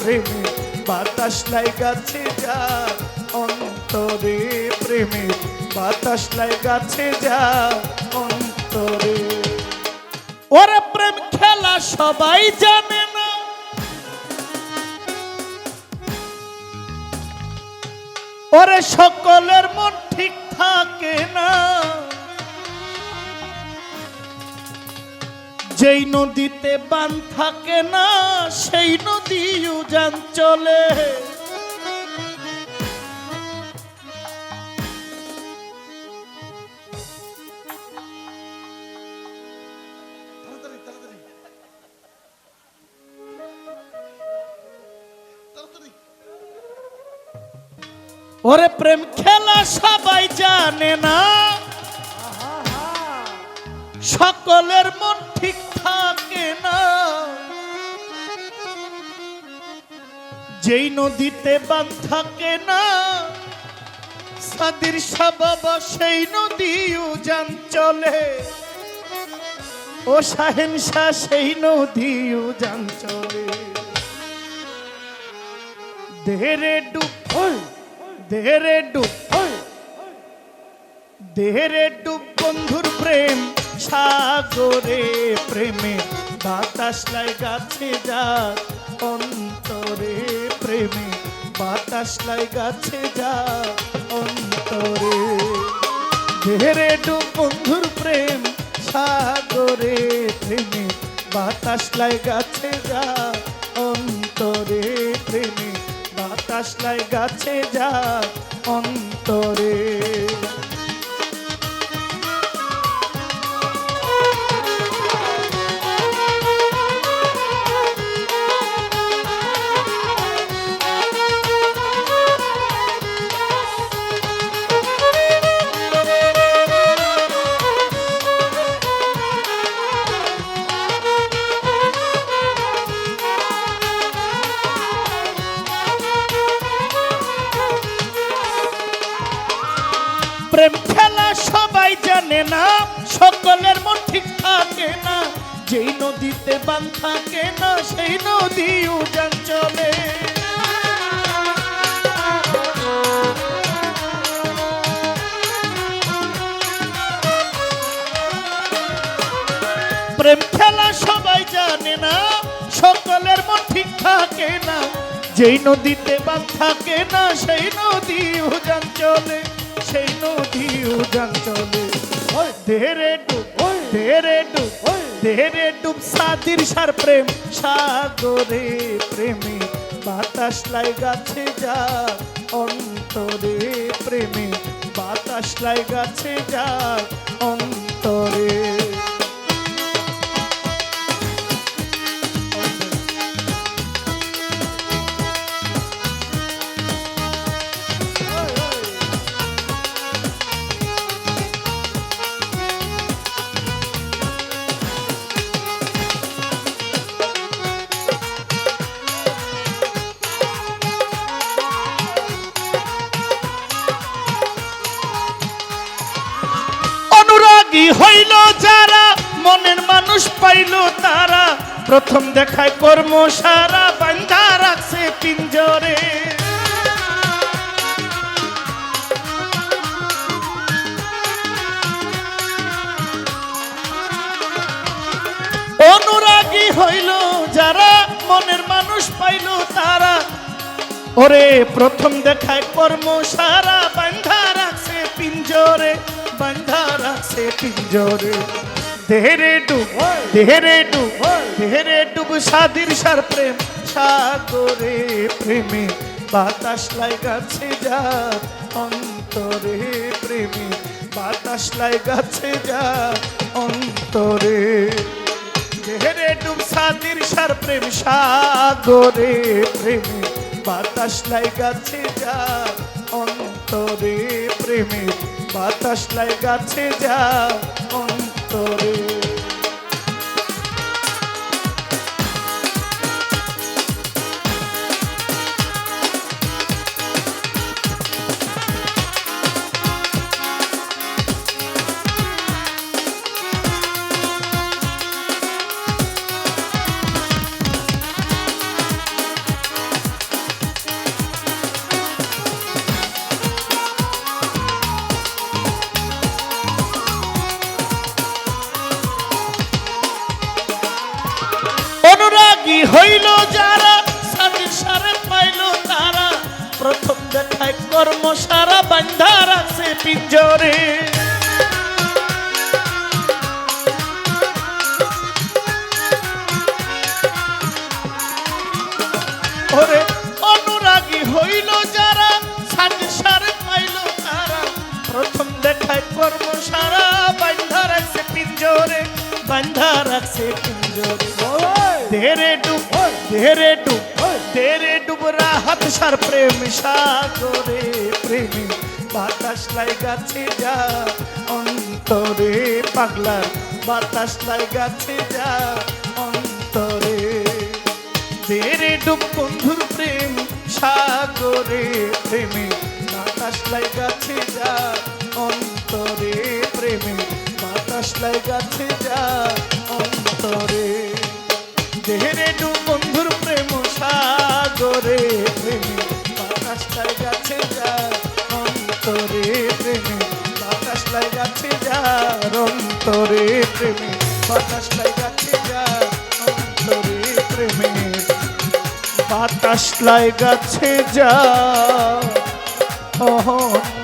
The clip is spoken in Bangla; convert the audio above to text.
প্রেমে বাতাস লাগাছে যা, অন্তরে প্রেমে বাতাস লাগাছে যা, অন্তরে। ওরে প্রেম খেলা সবাই জানে না। ওরে সকলের মন ঠিক থাকে না। যেই নদীতে বান থাকে না, সেই উজান চলে। ওরে প্রেম খেলা সবাই জানে না। সকলের মন ঠিক যেই নদীতে বান থাকে না, সাদির সাবাবা সেই নদী উজান চলে। ও শাহেন শাহ সেই নদী উজান চলে। দেহরে ডুব দেহরে ডুব দেহরে ডুব বন্ধুর প্রেম, সাগরে প্রেমে বাতাস লাগাছে যা অন্তরে। প্রেমে বাতাস লাই গাছে যা অন্তরে। ধেরে ডুব বন্ধুর প্রেম সাগরে, প্রেমে বাতাস লাই গাছে যা অন্তরে। প্রেমে বাতাস লাই গাছে যা অন্তরে। প্রেম খেলা সবাই জানে না, সকলের মন ঠিক থাকে না। যেই নদীতে বান থাকে না, সেই নদী উজান চলে। প্রেম খেলা সবাই জানে না, সকলের মন ঠিক থাকে না। যেই নদীতে বান থাকে না, সেই নদী উজান চলে। সেই নদী উজান চলে ধেরে ডুব ধেরে ডুব ধেরে ডুব সাদির সার প্রেম, সাগরে প্রেমী বাতাস লাগাছে যা অন্তরে প্রেমী বাতাস লাগাছে যা হইল যারা, মনের মানুষ পাইল তারা। প্রথম দেখায় কর্ম সারা বান্ধা রাখছে পিঞ্জরে। অনুরাগী হইল যারা, মনের মানুষ পাইল তারা। ওরে, প্রথম দেখায় কর্ম সারা বান্ধা রাখছে পিঞ্জরে। রাখছে পিঞ্জরে দেহরে ডুব দেহরে ডুব দেহরে ডুব সাদির সার প্রেম সাগরে প্রেমে বাতাস লাগাছে যা অন্তরে প্রেমে বাতাস লাগাছে যা অন্তরে দেহরে ডুব সাদির সার প্রেম সাগরে প্রেমে বাতাস লাগাছে যা অন্তরে প্রেমে বাতাস লাগাছে যা অন্তরে। বান্ধা রাখছে পিঞ্জরে। ওরে অনুরাগী হইল যারা, সংসার পাইল তারা। প্রথম দেখায় কর্ম সারা বান্ধা রাখছে পিঞ্জরে বান্ধা রাখছে পিঞ্জরে। ধেরে ডুব ধেরে ধেরে ডুব রাহাত সার প্রেম সাগরে, প্রেমী বাতাস লাই গাছে যা, অন্তরে পাগলার বাতাস লাই গাছে যা, অন্তরে। তেরে ডুব বন্ধুর প্রেম সাগরে, প্রেমে বাতাস লাই গাছে যা, অন্তরে, প্রেমে বাতাস লাই গাছে যা, অন্তরে। অন্তরে প্রেমে বাতাস লাই গাছে যা অন্তরে প্রেমে বাতাস লাই গাছে যা অহন